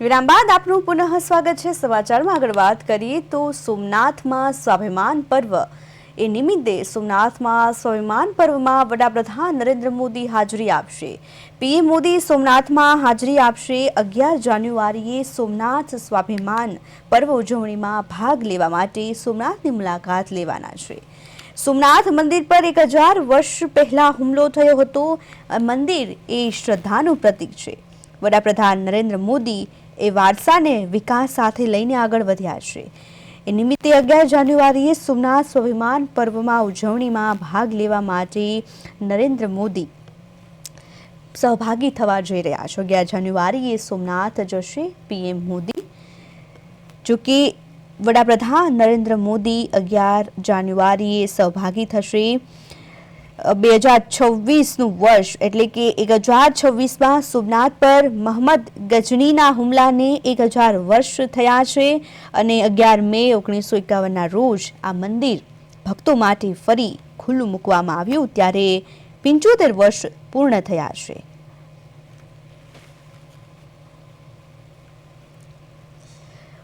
વિરામ બાદ આપનું પુનઃ સ્વાગત છે. સમાચારમાં આગળ વાત કરીએ તો સોમનાથમાં સ્વાભિમાન પર્વ. એ નિમિત્તે સોમનાથમાં સ્વાભિમાન પર્વમાં વડાપ્રધાન નરેન્દ્ર મોદી હાજરી આપશે. પીએમ મોદી સોમનાથમાં હાજરી આપશે. અગિયાર જાન્યુઆરીએ સોમનાથ સ્વાભિમાન પર્વ ઉજવણીમાં ભાગ લેવા માટે સોમનાથની મુલાકાત લેવાના છે. સોમનાથ મંદિર પર એક હજાર વર્ષ પહેલા હુમલો થયો હતો. મંદિર એ શ્રદ્ધાનું પ્રતીક છે. વડાપ્રધાન નરેન્દ્ર મોદી એ વારસાને વિકાસ સાથે લઈને આગળ વધ્યા છે. એ નિમિત્તે અગિયાર જાન્યુઆરીએ સોમનાથ સ્વાભિમાન પર્વમાં ઉજવણીમાં ભાગ લેવા માટે નરેન્દ્ર મોદી સહભાગી થવા જઈ રહ્યા છે. અગિયાર જાન્યુઆરીએ સોમનાથ જશે પીએમ મોદી. જો કે વડાપ્રધાન નરેન્દ્ર મોદી અગિયાર જાન્યુઆરીએ સહભાગી થશે. બે હજાર છવ્વીસનું વર્ષ, એટલે કે એક હજાર છવ્વીસમાં સોમનાથ પર મહમ્મદ ગજનીના હુમલાને એક હજાર વર્ષ થયા છે અને અગિયાર મે ઓગણીસો એકાવનના રોજ આ મંદિર ભક્તો માટે ફરી ખુલ્લું મૂકવામાં આવ્યું, ત્યારે પંચોતેર વર્ષ પૂર્ણ થયા છે.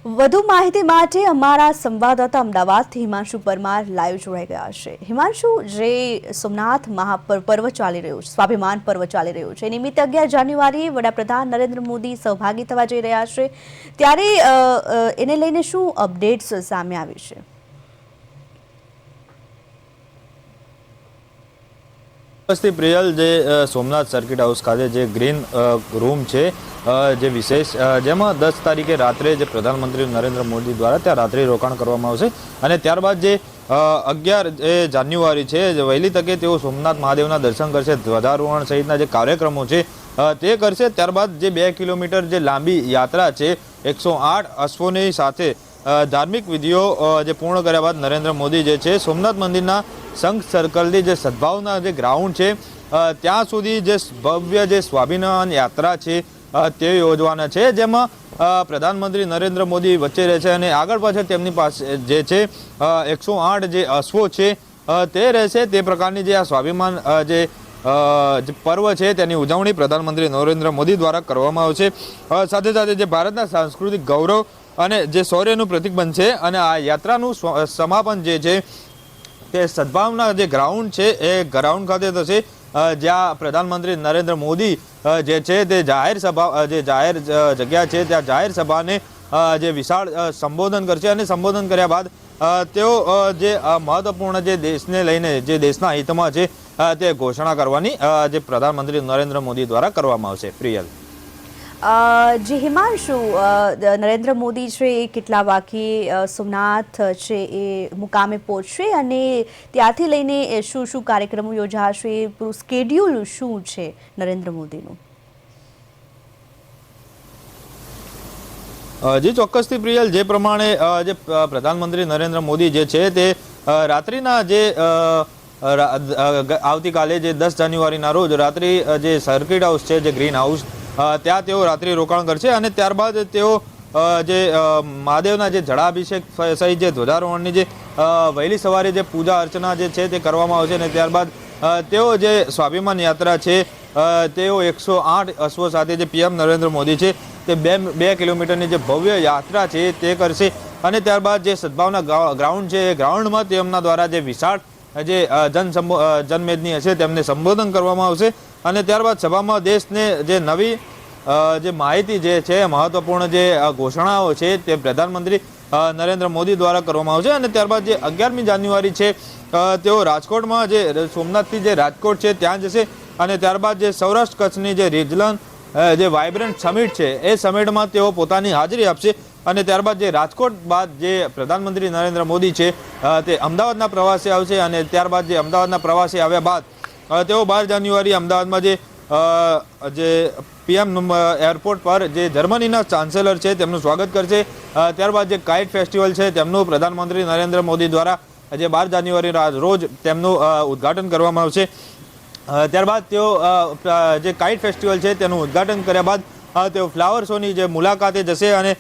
વધુ માહિતી માટે અમારા સંવાદદાતા અમદાવાદથી હિમાંશુ પરમાર લાઈવ જોડાઈ ગયા છે. હિમાંશુ, જે સોમનાથ મહાપર્વ પર્વ ચાલી રહ્યું છે, સ્વાભિમાન પર્વ ચાલી રહ્યું છે. નિમિત્તે અગિયાર જાન્યુઆરીએ વડાપ્રધાન નરેન્દ્ર મોદી સહભાગી થવા જઈ રહ્યા છે. ત્યારે એને લઈને શું અપડેટ્સ સામે આવી છે? ઉપસ્થિત પ્રિયલ જે સોમનાથ સર્કિટ હાઉસ ખાતે જે ગ્રીન રૂમ છે જે વિશેષ જેમાં દસ તારીખે રાત્રે જે પ્રધાનમંત્રી નરેન્દ્ર મોદી દ્વારા ત્યાં રાત્રે રોકાણ કરવામાં આવશે. અને ત્યારબાદ જે અગિયાર, એ, જાન્યુઆરી છે વહેલી તકે તેઓ સોમનાથ મહાદેવના દર્શન કરશે. ધ્વજારોહણ સહિતના જે કાર્યક્રમો છે તે કરશે. ત્યારબાદ જે બે કિલોમીટર જે લાંબી યાત્રા છે, એકસો આઠ અશ્વોની સાથે ધાર્મિક વિધિઓ જે પૂર્ણ કર્યા બાદ નરેન્દ્ર મોદી જે છે, સોમનાથ મંદિરના સંઘ સર્કલની જે સદભાવના જે ગ્રાઉન્ડ છે ત્યાં સુધી જે ભવ્ય જે સ્વાભિમાન યાત્રા છે તે યોજવાના છે. જેમાં પ્રધાનમંત્રી નરેન્દ્ર મોદી વચ્ચે રહે છે અને આગળ પાછળ તેમની પાસે જે છે એકસો આઠ જે અશ્વો છે તે રહેશે. તે પ્રકારની જે આ સ્વાભિમાન જે પર્વ છે, તેની ઉજવણી પ્રધાનમંત્રી નરેન્દ્ર મોદી દ્વારા કરવામાં આવશે. સાથે સાથે જે ભારતના સાંસ્કૃતિક ગૌરવ અને જે શૌર્યનું પ્રતિક બનશે અને આ યાત્રાનું સમાપન જે છે તે સદભાવના જે ગ્રાઉન્ડ છે, એ ગ્રાઉન્ડ ખાતે થશે જ્યાં પ્રધાનમંત્રી નરેન્દ્ર મોદી જે છે તે જાહેર સભા જે જાહેર જગ્યા છે, ત્યાં જાહેર સભાને જે વિશાળ સંબોધન કરશે અને સંબોધન કર્યા બાદ તેઓ જે મહત્વપૂર્ણ જે દેશને લઈને, જે દેશના હિતમાં છે તે ઘોષણા કરવાની જે પ્રધાનમંત્રી નરેન્દ્ર મોદી દ્વારા કરવામાં આવશે. પ્રિયલ. જે હિમાંશુ નરેન્દ્ર મોદી છે, એ કેટલા વાગે સોમનાથ છે, એ મુકામે પહોંચશે અને ત્યાંથી લઈને શું શું કાર્યક્રમો યોજાશે પૂરું સ્કેડ્યુલ શું છે નરેન્દ્ર મોદીનું? જે ચોક્કસથી પ્રિયલ, જે પ્રમાણે જે પ્રધાનમંત્રી નરેન્દ્ર મોદી જે છે તે રાત્રિના જે આવતીકાલે જે દસ જાન્યુઆરીના રોજ રાત્રિ જે સર્કિટ હાઉસ છે, જે ગ્રીન હાઉસ ત્યાં તેઓ રાત્રિ રોકાણ કરશે અને ત્યારબાદ તેઓ જે મહાદેવના જે જળાભિષેક સહિત જે ધ્વજારોહણની જે વહેલી સવારે જે પૂજા અર્ચના જે છે તે કરવામાં આવશે અને ત્યારબાદ તેઓ જે સ્વાભિમાન યાત્રા છે તેઓ એકસો આઠ અશ્વો સાથે જે પીએમ નરેન્દ્ર મોદી છે તે બે બે કિલોમીટરની જે ભવ્ય યાત્રા છે તે કરશે અને ત્યારબાદ જે સદભાવના ગ્રાઉન્ડ છે એ ગ્રાઉન્ડમાં તેમના દ્વારા જે વિશાળ જે જન જનમેદની હશે તેમને સંબોધન કરવામાં આવશે અને ત્યારબાદ સભામાં દેશને જે નવી જે માહિતી જે છે, મહત્વપૂર્ણ જે ઘોષણાઓ છે તે પ્રધાનમંત્રી નરેન્દ્ર મોદી દ્વારા કરવામાં આવશે અને ત્યારબાદ જે અગિયારમી જાન્યુઆરી છે તેઓ રાજકોટમાં જે સોમનાથથી જે રાજકોટ છે ત્યાં જશે અને ત્યારબાદ જે સૌરાષ્ટ્ર કચ્છની જે રિજનલ જે વાઇબ્રન્ટ સમિટ છે એ સમિટમાં તેઓ પોતાની હાજરી આપશે અને ત્યારબાદ જે રાજકોટ બાદ જે પ્રધાનમંત્રી નરેન્દ્ર મોદી છે તે અમદાવાદના પ્રવાસે આવશે અને ત્યારબાદ જે અમદાવાદના પ્રવાસે આવ્યા બાદ તેઓ બાર જાન્યુઆરી અમદાવાદમાં જે જે પીએમ એરપોર્ટ પર જે જર્મનીના ચાન્સેલર છે, તેમનું સ્વાગત કરશે. ત્યારબાદ જે કાઇટ ફેસ્ટિવલ છે, તેમનું પ્રધાનમંત્રી નરેન્દ્ર મોદી દ્વારા જે બાર જાન્યુઆરી રોજ તેમનું ઉદ્ઘાટન કરવામાં આવશે. ત્યારબાદ તેઓ જે કાઇટ ફેસ્ટિવલ છે, તેનું ઉદ્ઘાટન કર્યા બાદ તેઓ ફ્લાવર શોની જે મુલાકાતે જશે અને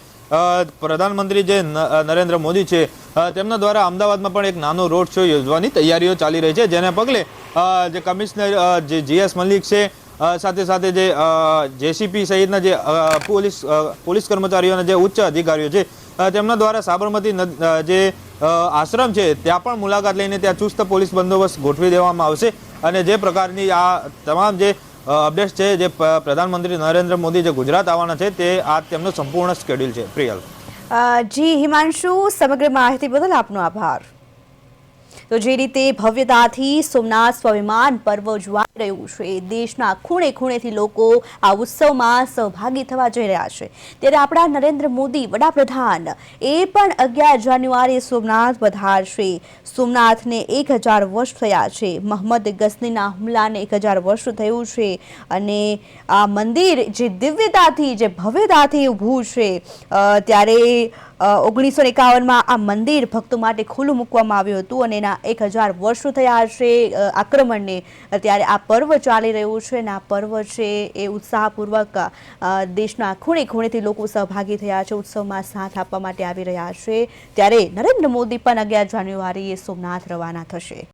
પ્રધાનમંત્રી જે નરેન્દ્ર મોદી છે તેમના દ્વારા અમદાવાદમાં પણ એક નાનો રોડ શો યોજવાની તૈયારીઓ ચાલી રહી છે, જેને પગલે જે કમિશનર જે જીએસ મલિક છે સાથે સાથે જે જેસીપી સહિતના જે પોલીસ પોલીસ કર્મચારીઓના જે ઉચ્ચ અધિકારીઓ છે તેમના દ્વારા સાબરમતી જે આશ્રમ છે, ત્યાં પણ મુલાકાત લઈને ત્યાં ચુસ્ત પોલીસ બંદોબસ્ત ગોઠવી દેવામાં આવશે. અને જે પ્રકારની આ તમામ જે અપડેટ્સ છે, જે પ્રધાનમંત્રી નરેન્દ્ર મોદી જે ગુજરાત આવવાના છે, તે આ તેમનું સંપૂર્ણ સ્કેડ્યુલ છે. પ્રિયલ. જી, હિમાંશુ, સમગ્ર માહિતી બદલ આપનો આભાર. તો જે રીતે ભવ્યતાથી સોમનાથ સ્વાભિમાન પર્વ ઉજવાઈ રહ્યું છે. દેશના ખૂણે ખૂણેથી લોકો આ ઉત્સવમાં સહભાગી થવા જઈ રહ્યા છે. ત્યારે આપણા નરેન્દ્ર મોદી વડાપ્રધાન એ પણ અગિયાર જાન્યુઆરીએ સોમનાથ પધારશે. સોમનાથને એક હજાર વર્ષ થયા છે. મહમ્મદ ગઝનીના હુમલાને એક હજાર વર્ષ થયું છે. અને આ મંદિર જે દિવ્યતાથી, જે ભવ્યતાથી ઊભું છે ત્યારે ઓગણીસો એકાવનમાં આ મંદિર ભક્તો માટે ખુલ્લું મૂકવામાં આવ્યું હતું અને એના એક હજાર વર્ષો થયા છે આક્રમણને. ત્યારે આ પર્વ ચાલી રહ્યું છે અને આ પર્વ છે એ ઉત્સાહપૂર્વક દેશના ખૂણે ખૂણેથી લોકો સહભાગી થયા છે, ઉત્સવમાં સાથ આપવા માટે આવી રહ્યા છે. ત્યારે નરેન્દ્ર મોદી પણ અગિયાર જાન્યુઆરીએ સોમનાથ રવાના થશે.